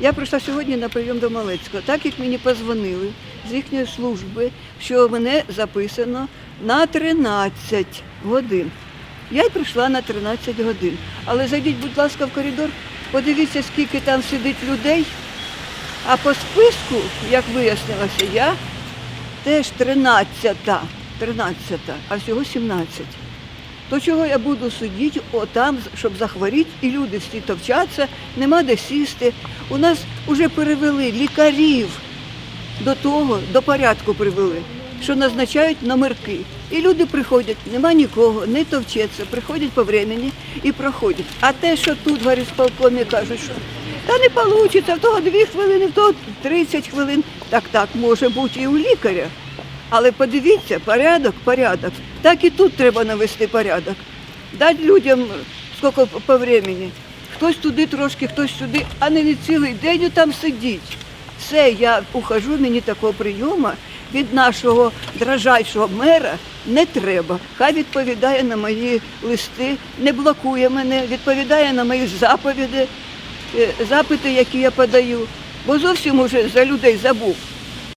Я прийшла сьогодні на прийом до Малецького, так як мені позвонили з їхньої служби, що мене записано на 13 годин. Я й прийшла на 13 годин. Але зайдіть, будь ласка, в коридор, подивіться, скільки там сидить людей. А по списку, як вияснилося, я теж 13-та, 13-та, а всього 17. То чого я буду сидіти отам, щоб захворіти, і люди всі товчаться, нема де сісти. У нас вже перевели лікарів до того, до порядку привели, що назначають номерки. І люди приходять, нема нікого, не товчеться, приходять по времени і проходять. А те, що тут в горісполкомі кажуть, що та не вийде, в того дві хвилини, в того 30 хвилин. Так так може бути і у лікаря. Але подивіться, порядок, порядок. Так і тут треба навести порядок. Дати людям скільки по- времени. Хтось туди трошки, хтось сюди, а не цілий день там сидіть. Все, я ухожу, мені такого прийому від нашого дрожайшого мера не треба. Хай відповідає на мої листи, не блокує мене, відповідає на мої заповіді, е, запити, які я подаю. Бо зовсім уже за людей забув.